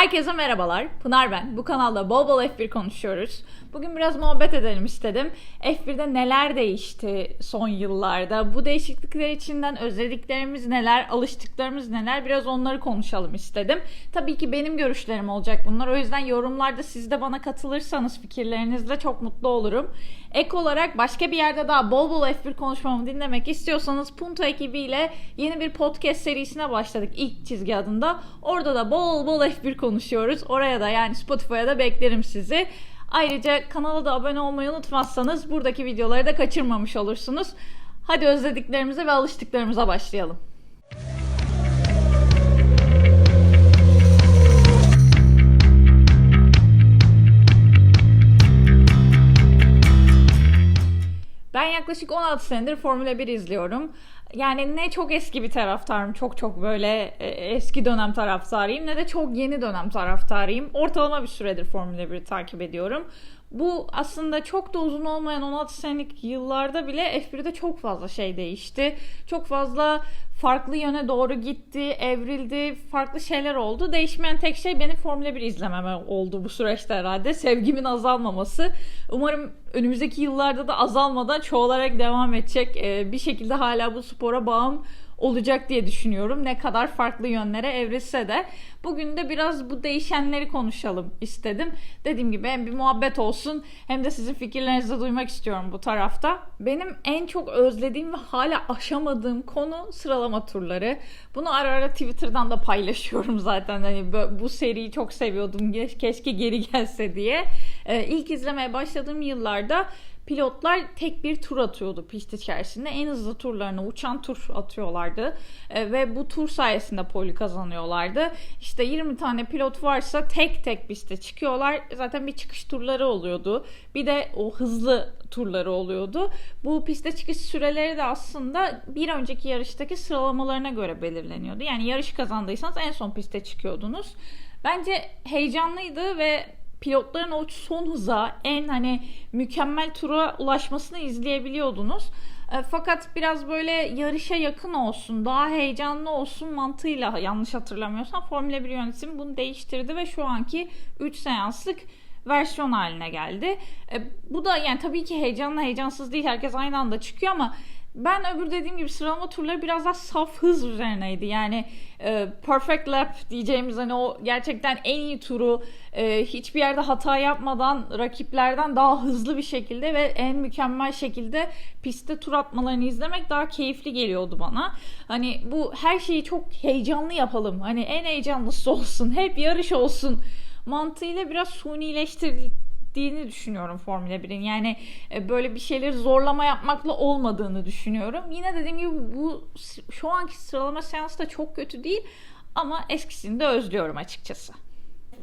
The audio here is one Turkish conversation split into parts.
Herkese merhabalar. Pınar ben. Bu kanalda bol bol F1 konuşuyoruz. Bugün biraz muhabbet edelim istedim. F1'de neler değişti son yıllarda? Bu değişiklikler içinden özlediklerimiz neler, alıştıklarımız neler? Biraz onları konuşalım istedim. Tabii ki benim görüşlerim olacak bunlar. O yüzden yorumlarda siz de bana katılırsanız fikirlerinizle çok mutlu olurum. Ek olarak başka bir yerde daha bol bol F1 konuşmamı dinlemek istiyorsanız Punto ekibiyle yeni bir podcast serisine başladık ilk çizgi adında. Orada da bol bol F1 konuşuyoruz. Oraya da yani Spotify'a da beklerim sizi. Ayrıca kanala da abone olmayı unutmazsanız buradaki videoları da kaçırmamış olursunuz. Hadi özlediklerimize ve alıştıklarımıza başlayalım. Ben yaklaşık 16 senedir Formula 1 izliyorum. Yani ne çok eski bir taraftarım, çok çok böyle e, eski dönem taraftarıyım ne de çok yeni dönem taraftarıyım. Ortalama bir süredir Formula 1'i takip ediyorum. Bu aslında çok da uzun olmayan 16 senelik yıllarda bile F1'de çok fazla şey değişti. Çok fazla farklı yöne doğru gitti, evrildi, farklı şeyler oldu. Değişmeyen tek şey benim Formula 1 izlememe oldu bu süreçte herhalde. Sevgimin azalmaması. Umarım önümüzdeki yıllarda da azalmadan çoğalarak devam edecek. Ee, bir şekilde hala bu spora bağım olacak diye düşünüyorum. Ne kadar farklı yönlere evrilse de. Bugün de biraz bu değişenleri konuşalım istedim. Dediğim gibi hem bir muhabbet olsun hem de sizin fikirlerinizi duymak istiyorum bu tarafta. Benim en çok özlediğim ve hala aşamadığım konu sıralama turları. Bunu ara ara Twitter'dan da paylaşıyorum zaten. Hani bu seriyi çok seviyordum. Keşke geri gelse diye. Ee, ilk izlemeye başladığım yıllarda pilotlar tek bir tur atıyordu pist içerisinde. En hızlı turlarını uçan tur atıyorlardı. E, ve bu tur sayesinde poli kazanıyorlardı. İşte 20 tane pilot varsa tek tek piste çıkıyorlar. Zaten bir çıkış turları oluyordu. Bir de o hızlı turları oluyordu. Bu piste çıkış süreleri de aslında bir önceki yarıştaki sıralamalarına göre belirleniyordu. Yani yarış kazandıysanız en son piste çıkıyordunuz. Bence heyecanlıydı ve pilotların o son hıza en hani mükemmel tura ulaşmasını izleyebiliyordunuz. E, fakat biraz böyle yarışa yakın olsun, daha heyecanlı olsun mantığıyla yanlış hatırlamıyorsam Formula 1 yönetimi bunu değiştirdi ve şu anki 3 seanslık versiyon haline geldi. E, bu da yani tabii ki heyecanlı heyecansız değil herkes aynı anda çıkıyor ama ben öbür dediğim gibi sıralama turları biraz daha saf hız üzerineydi. Yani e, perfect lap diyeceğimiz hani o gerçekten en iyi turu e, hiçbir yerde hata yapmadan rakiplerden daha hızlı bir şekilde ve en mükemmel şekilde pistte tur atmalarını izlemek daha keyifli geliyordu bana. Hani bu her şeyi çok heyecanlı yapalım. Hani en heyecanlısı olsun. Hep yarış olsun mantığıyla biraz sunileştirildi dini düşünüyorum Formula 1'in. Yani e, böyle bir şeyleri zorlama yapmakla olmadığını düşünüyorum. Yine dediğim gibi bu şu anki sıralama seansı da çok kötü değil ama eskisini de özlüyorum açıkçası.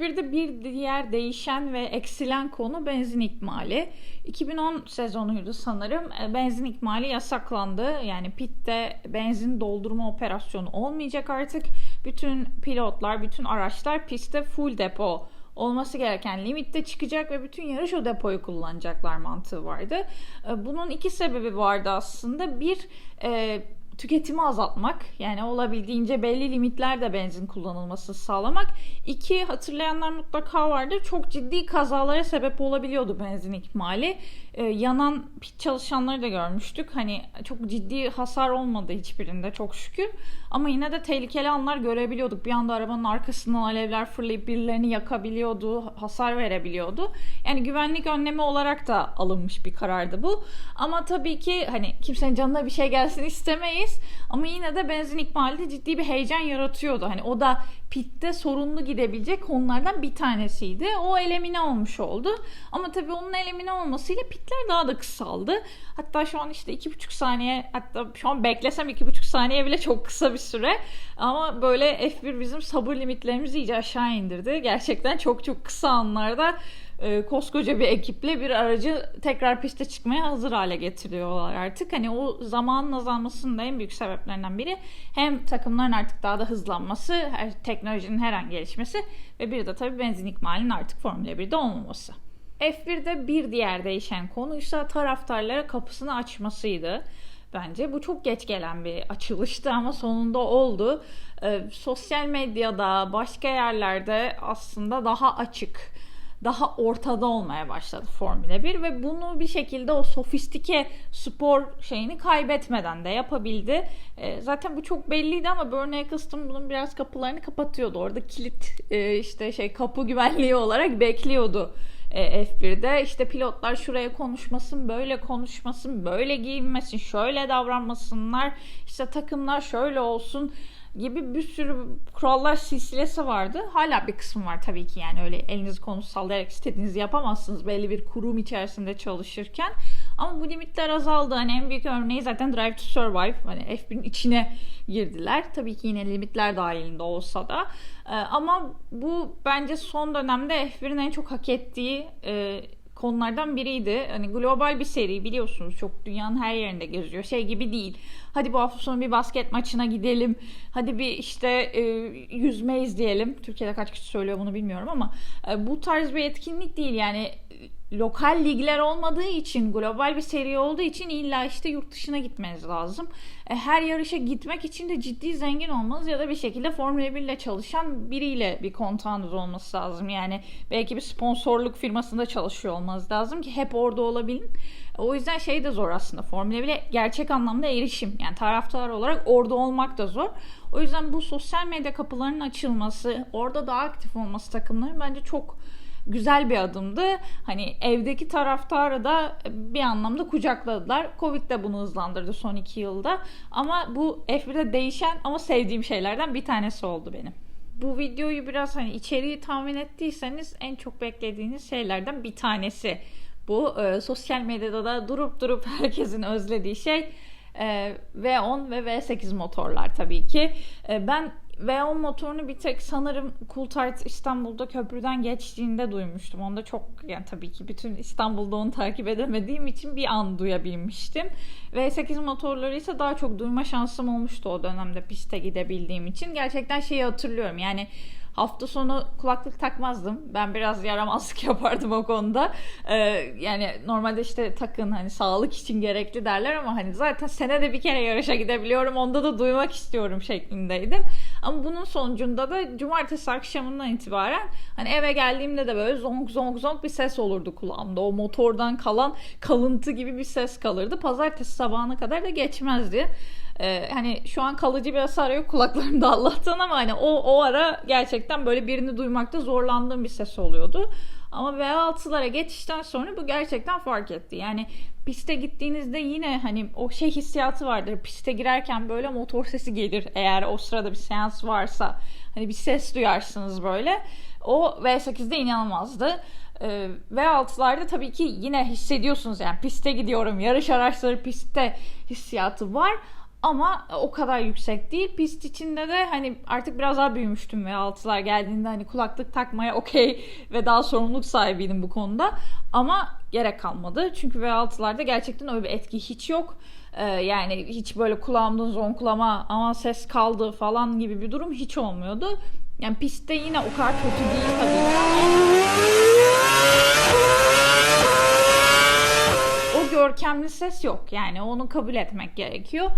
Bir de bir diğer değişen ve eksilen konu benzin ikmali. 2010 sezonuydu sanırım. E, benzin ikmali yasaklandı. Yani pitte benzin doldurma operasyonu olmayacak artık. Bütün pilotlar, bütün araçlar pistte full depo olması gereken limitte çıkacak ve bütün yarış o depoyu kullanacaklar mantığı vardı. E, bunun iki sebebi vardı aslında. Bir e, tüketimi azaltmak yani olabildiğince belli limitlerde benzin kullanılması sağlamak. İki hatırlayanlar mutlaka vardır çok ciddi kazalara sebep olabiliyordu benzin ikmali. Ee, yanan pit çalışanları da görmüştük. Hani çok ciddi hasar olmadı hiçbirinde çok şükür. Ama yine de tehlikeli anlar görebiliyorduk. Bir anda arabanın arkasından alevler fırlayıp birilerini yakabiliyordu, hasar verebiliyordu. Yani güvenlik önlemi olarak da alınmış bir karardı bu. Ama tabii ki hani kimsenin canına bir şey gelsin istemeyiz. Ama yine de benzin ikmali ciddi bir heyecan yaratıyordu. Hani o da pitte sorunlu gidebilecek konulardan bir tanesiydi. O elemine olmuş oldu. Ama tabii onun elemine olmasıyla pitler daha da kısaldı. Hatta şu an işte iki buçuk saniye hatta şu an beklesem iki buçuk saniye bile çok kısa bir süre. Ama böyle F1 bizim sabır limitlerimizi iyice aşağı indirdi. Gerçekten çok çok kısa anlarda e, koskoca bir ekiple bir aracı tekrar piste çıkmaya hazır hale getiriyorlar artık. Hani o zamanın azalmasının da en büyük sebeplerinden biri hem takımların artık daha da hızlanması, her teknolojinin her an gelişmesi ve bir de tabii benzin ikmalinin artık Formula 1'de olmaması. F1'de bir diğer değişen konuysa taraftarlara kapısını açmasıydı. bence. Bu çok geç gelen bir açılıştı ama sonunda oldu. Ee, sosyal medyada, başka yerlerde aslında daha açık daha ortada olmaya başladı Formula 1 ve bunu bir şekilde o sofistike spor şeyini kaybetmeden de yapabildi. E, zaten bu çok belliydi ama Bernie Eccleston bunun biraz kapılarını kapatıyordu. Orada kilit e, işte şey kapı güvenliği olarak bekliyordu e, F1'de. İşte pilotlar şuraya konuşmasın, böyle konuşmasın, böyle giyinmesin, şöyle davranmasınlar. İşte takımlar şöyle olsun gibi bir sürü kurallar silsilesi vardı. Hala bir kısmı var tabii ki yani öyle elinizi konu sallayarak istediğinizi yapamazsınız belli bir kurum içerisinde çalışırken. Ama bu limitler azaldı. Hani en büyük örneği zaten Drive to Survive. Hani F1'in içine girdiler. Tabii ki yine limitler dahilinde olsa da. Ee, ama bu bence son dönemde F1'in en çok hak ettiği e, konulardan biriydi. Hani global bir seri biliyorsunuz çok dünyanın her yerinde geziyor. Şey gibi değil. Hadi bu hafta sonu bir basket maçına gidelim. Hadi bir işte e, yüzme izleyelim. Türkiye'de kaç kişi söylüyor bunu bilmiyorum ama e, bu tarz bir etkinlik değil. Yani lokal ligler olmadığı için, global bir seri olduğu için illa işte yurt dışına gitmeniz lazım. E, her yarışa gitmek için de ciddi zengin olmanız ya da bir şekilde Formula 1 ile çalışan biriyle bir kontağınız olması lazım. Yani belki bir sponsorluk firmasında çalışıyor olmanız lazım ki hep orada olabilin. O yüzden şey de zor aslında Formula 1'e gerçek anlamda erişim. Yani taraftar olarak orada olmak da zor. O yüzden bu sosyal medya kapılarının açılması, orada daha aktif olması takımların bence çok güzel bir adımdı. Hani evdeki taraftarı da bir anlamda kucakladılar. Covid de bunu hızlandırdı son iki yılda. Ama bu F1'de değişen ama sevdiğim şeylerden bir tanesi oldu benim. Bu videoyu biraz hani içeriği tahmin ettiyseniz en çok beklediğiniz şeylerden bir tanesi. Bu e, sosyal medyada da durup durup herkesin özlediği şey e, V10 ve V8 motorlar tabii ki. E, ben V10 motorunu bir tek sanırım Coulthard İstanbul'da köprüden geçtiğinde duymuştum. Onda çok yani tabii ki bütün İstanbul'da onu takip edemediğim için bir an duyabilmiştim. V8 motorları ise daha çok duyma şansım olmuştu o dönemde piste gidebildiğim için. Gerçekten şeyi hatırlıyorum yani Hafta sonu kulaklık takmazdım. Ben biraz yaramazlık yapardım o konuda. Ee, yani normalde işte takın hani sağlık için gerekli derler ama hani zaten senede bir kere yarışa gidebiliyorum. Onda da duymak istiyorum şeklindeydim. Ama bunun sonucunda da cumartesi akşamından itibaren hani eve geldiğimde de böyle zonk zonk zonk bir ses olurdu kulağımda. O motordan kalan kalıntı gibi bir ses kalırdı. Pazartesi sabahına kadar da geçmezdi. Ee, hani şu an kalıcı bir hasar yok kulaklarımda Allah'tan ama hani o, o ara gerçekten böyle birini duymakta zorlandığım bir ses oluyordu. Ama V6'lara geçişten sonra bu gerçekten fark etti. Yani piste gittiğinizde yine hani o şey hissiyatı vardır. Piste girerken böyle motor sesi gelir eğer o sırada bir seans varsa. Hani bir ses duyarsınız böyle. O V8'de inanılmazdı. Ee, V6'larda tabii ki yine hissediyorsunuz yani piste gidiyorum, yarış araçları pistte hissiyatı var ama o kadar yüksek değil. Pist içinde de hani artık biraz daha büyümüştüm ve altılar geldiğinde hani kulaklık takmaya okey ve daha sorumluluk sahibiydim bu konuda. Ama gerek kalmadı. Çünkü V6'larda gerçekten öyle bir etki hiç yok. Ee, yani hiç böyle kulağımda zonklama ama ses kaldı falan gibi bir durum hiç olmuyordu. Yani pistte yine o kadar kötü değil tabii o görkemli ses yok. Yani onu kabul etmek gerekiyor.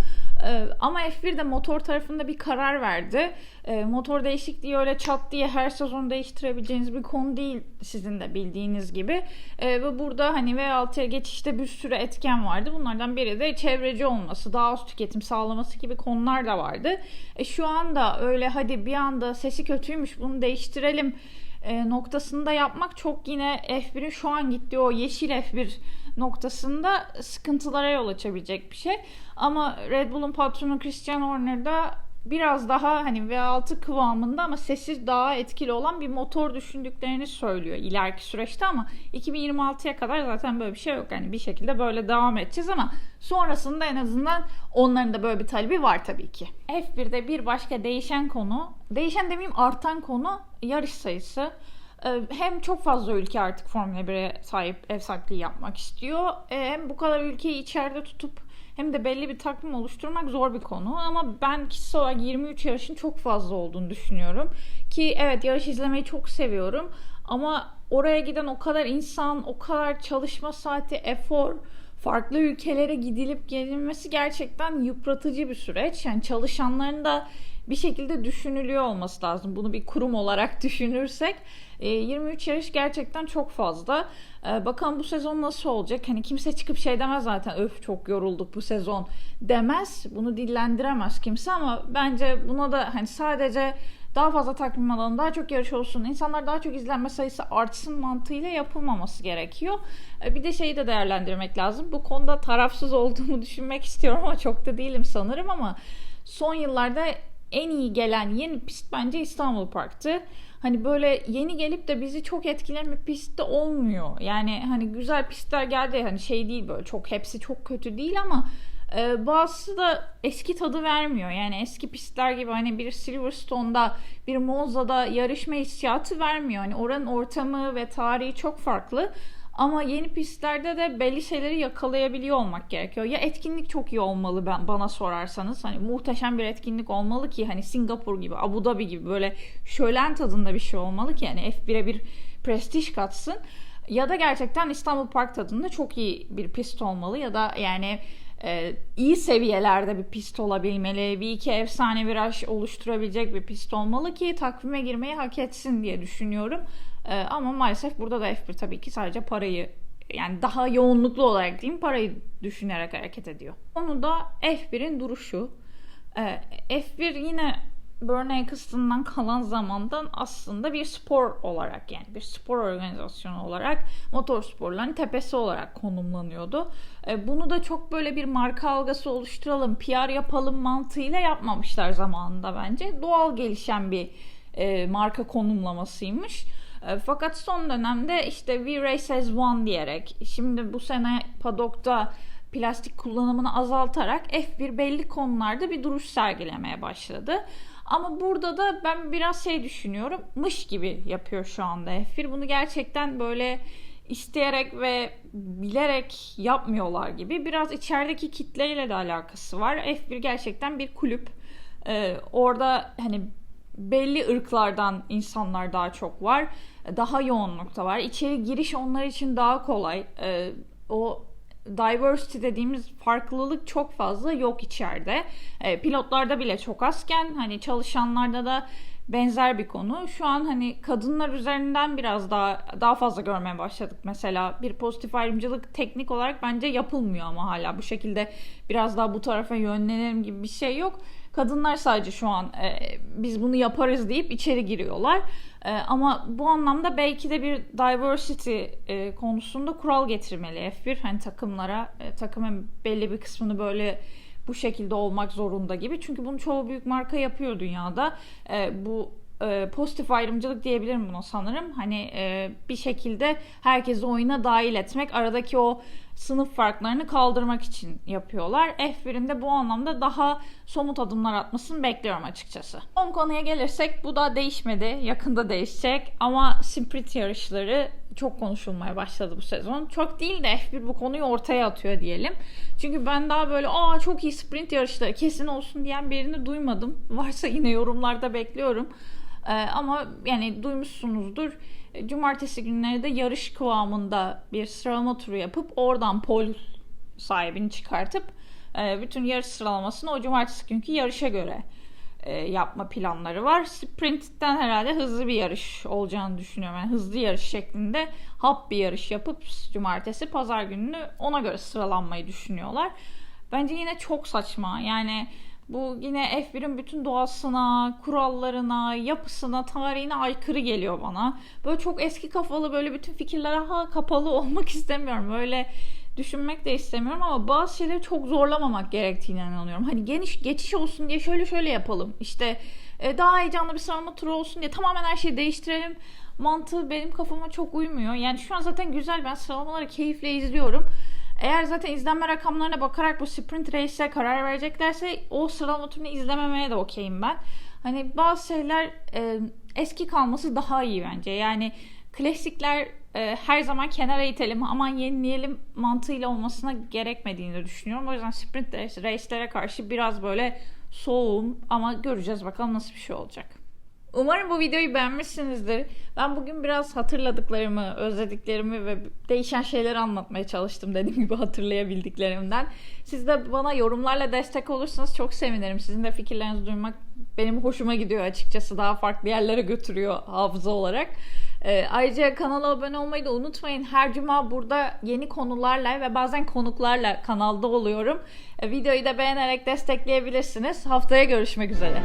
Ee, ama F1 de motor tarafında bir karar verdi. Ee, motor değişikliği öyle çat diye her sezon değiştirebileceğiniz bir konu değil sizin de bildiğiniz gibi. Ee, ve burada hani V6'ya geçişte bir sürü etken vardı. Bunlardan biri de çevreci olması, daha az tüketim sağlaması gibi konular da vardı. E, şu anda öyle hadi bir anda sesi kötüymüş bunu değiştirelim e, noktasında yapmak çok yine F1'in şu an gittiği o yeşil F1 noktasında sıkıntılara yol açabilecek bir şey. Ama Red Bull'un patronu Christian Horner'da biraz daha hani V6 kıvamında ama sesi daha etkili olan bir motor düşündüklerini söylüyor ileriki süreçte ama 2026'ya kadar zaten böyle bir şey yok. Yani bir şekilde böyle devam edeceğiz ama sonrasında en azından onların da böyle bir talebi var tabii ki. F1'de bir başka değişen konu, değişen demeyeyim artan konu yarış sayısı. Ee, hem çok fazla ülke artık Formula 1'e sahip ev sahipliği yapmak istiyor. Ee, hem bu kadar ülkeyi içeride tutup hem de belli bir takvim oluşturmak zor bir konu. Ama ben kişisel olarak 23 yarışın çok fazla olduğunu düşünüyorum. Ki evet yarış izlemeyi çok seviyorum. Ama oraya giden o kadar insan, o kadar çalışma saati, efor farklı ülkelere gidilip gelinmesi gerçekten yıpratıcı bir süreç. Yani çalışanların da bir şekilde düşünülüyor olması lazım. Bunu bir kurum olarak düşünürsek 23 yarış gerçekten çok fazla. Bakalım bu sezon nasıl olacak? Hani kimse çıkıp şey demez zaten öf çok yorulduk bu sezon demez. Bunu dillendiremez kimse ama bence buna da hani sadece daha fazla takvim alanı, daha çok yarış olsun, insanlar daha çok izlenme sayısı artsın mantığıyla yapılmaması gerekiyor. Bir de şeyi de değerlendirmek lazım. Bu konuda tarafsız olduğumu düşünmek istiyorum ama çok da değilim sanırım ama son yıllarda en iyi gelen yeni pist bence İstanbul Park'tı. Hani böyle yeni gelip de bizi çok etkileyen bir pistte olmuyor. Yani hani güzel pistler geldi hani şey değil böyle çok hepsi çok kötü değil ama e, bazısı da eski tadı vermiyor. Yani eski pistler gibi hani bir Silverstone'da bir Monza'da yarışma hissiyatı vermiyor. Hani oranın ortamı ve tarihi çok farklı. Ama yeni pistlerde de belli şeyleri yakalayabiliyor olmak gerekiyor. Ya etkinlik çok iyi olmalı ben bana sorarsanız. Hani muhteşem bir etkinlik olmalı ki hani Singapur gibi, Abu Dhabi gibi böyle şölen tadında bir şey olmalı ki yani F1'e bir prestij katsın. Ya da gerçekten İstanbul Park tadında çok iyi bir pist olmalı ya da yani e, iyi seviyelerde bir pist olabilmeli. Bir iki efsane viraj oluşturabilecek bir pist olmalı ki takvime girmeyi hak etsin diye düşünüyorum. E, ama maalesef burada da F1 tabii ki sadece parayı yani daha yoğunluklu olarak diyeyim parayı düşünerek hareket ediyor. Onu da F1'in duruşu. E, F1 yine Bernie Eccleston'dan kalan zamandan aslında bir spor olarak yani bir spor organizasyonu olarak motor sporların tepesi olarak konumlanıyordu. E, bunu da çok böyle bir marka algısı oluşturalım, PR yapalım mantığıyla yapmamışlar zamanında bence. Doğal gelişen bir e, marka konumlamasıymış. E, fakat son dönemde işte We Race as One diyerek şimdi bu sene padokta plastik kullanımını azaltarak F1 belli konularda bir duruş sergilemeye başladı. Ama burada da ben biraz şey düşünüyorum. Mış gibi yapıyor şu anda F1. Bunu gerçekten böyle isteyerek ve bilerek yapmıyorlar gibi. Biraz içerideki kitleyle de alakası var. F1 gerçekten bir kulüp. Ee, orada hani belli ırklardan insanlar daha çok var. Daha yoğunlukta var. İçeri giriş onlar için daha kolay. Ee, o diversity dediğimiz farklılık çok fazla yok içeride. E, pilotlarda bile çok azken hani çalışanlarda da benzer bir konu. Şu an hani kadınlar üzerinden biraz daha daha fazla görmeye başladık. Mesela bir pozitif ayrımcılık teknik olarak bence yapılmıyor ama hala bu şekilde biraz daha bu tarafa yönlenelim gibi bir şey yok. Kadınlar sadece şu an e, biz bunu yaparız deyip içeri giriyorlar. E, ama bu anlamda belki de bir diversity e, konusunda kural getirmeli F1. Hani takımlara, e, takımın belli bir kısmını böyle bu şekilde olmak zorunda gibi. Çünkü bunu çoğu büyük marka yapıyor dünyada. E, bu e, pozitif ayrımcılık diyebilirim buna sanırım. Hani e, bir şekilde herkesi oyuna dahil etmek, aradaki o sınıf farklarını kaldırmak için yapıyorlar. F1'in de bu anlamda daha somut adımlar atmasını bekliyorum açıkçası. Son konuya gelirsek bu da değişmedi. Yakında değişecek ama sprint yarışları çok konuşulmaya başladı bu sezon. Çok değil de F1 bu konuyu ortaya atıyor diyelim. Çünkü ben daha böyle aa çok iyi sprint yarışları kesin olsun diyen birini duymadım. Varsa yine yorumlarda bekliyorum. Ee, ama yani duymuşsunuzdur. Cumartesi günleri de yarış kıvamında bir sıralama turu yapıp oradan pol sahibini çıkartıp e, bütün yarış sıralamasını o cumartesi günkü yarışa göre e, yapma planları var. Sprint'ten herhalde hızlı bir yarış olacağını düşünüyorum. Yani hızlı yarış şeklinde hap bir yarış yapıp cumartesi pazar gününü ona göre sıralanmayı düşünüyorlar. Bence yine çok saçma. Yani bu yine F1'in bütün doğasına, kurallarına, yapısına, tarihine aykırı geliyor bana. Böyle çok eski kafalı böyle bütün fikirlere ha kapalı olmak istemiyorum. Böyle düşünmek de istemiyorum ama bazı şeyleri çok zorlamamak gerektiğine inanıyorum. Hani geniş geçiş olsun diye şöyle şöyle yapalım. İşte e, daha heyecanlı bir sıralama turu olsun diye tamamen her şeyi değiştirelim. Mantığı benim kafama çok uymuyor. Yani şu an zaten güzel ben sıralamaları keyifle izliyorum. Eğer zaten izlenme rakamlarına bakarak bu sprint race'e karar vereceklerse o sıralama turunu izlememeye de okeyim ben. Hani bazı şeyler e, eski kalması daha iyi bence. Yani klasikler e, her zaman kenara itelim aman yenileyelim mantığıyla olmasına gerekmediğini düşünüyorum. O yüzden sprint race'lere karşı biraz böyle soğuğum ama göreceğiz bakalım nasıl bir şey olacak. Umarım bu videoyu beğenmişsinizdir. Ben bugün biraz hatırladıklarımı, özlediklerimi ve değişen şeyleri anlatmaya çalıştım dediğim gibi hatırlayabildiklerimden. Siz de bana yorumlarla destek olursanız çok sevinirim. Sizin de fikirlerinizi duymak benim hoşuma gidiyor açıkçası. Daha farklı yerlere götürüyor hafıza olarak. Ee, ayrıca kanala abone olmayı da unutmayın. Her cuma burada yeni konularla ve bazen konuklarla kanalda oluyorum. Ee, videoyu da beğenerek destekleyebilirsiniz. Haftaya görüşmek üzere.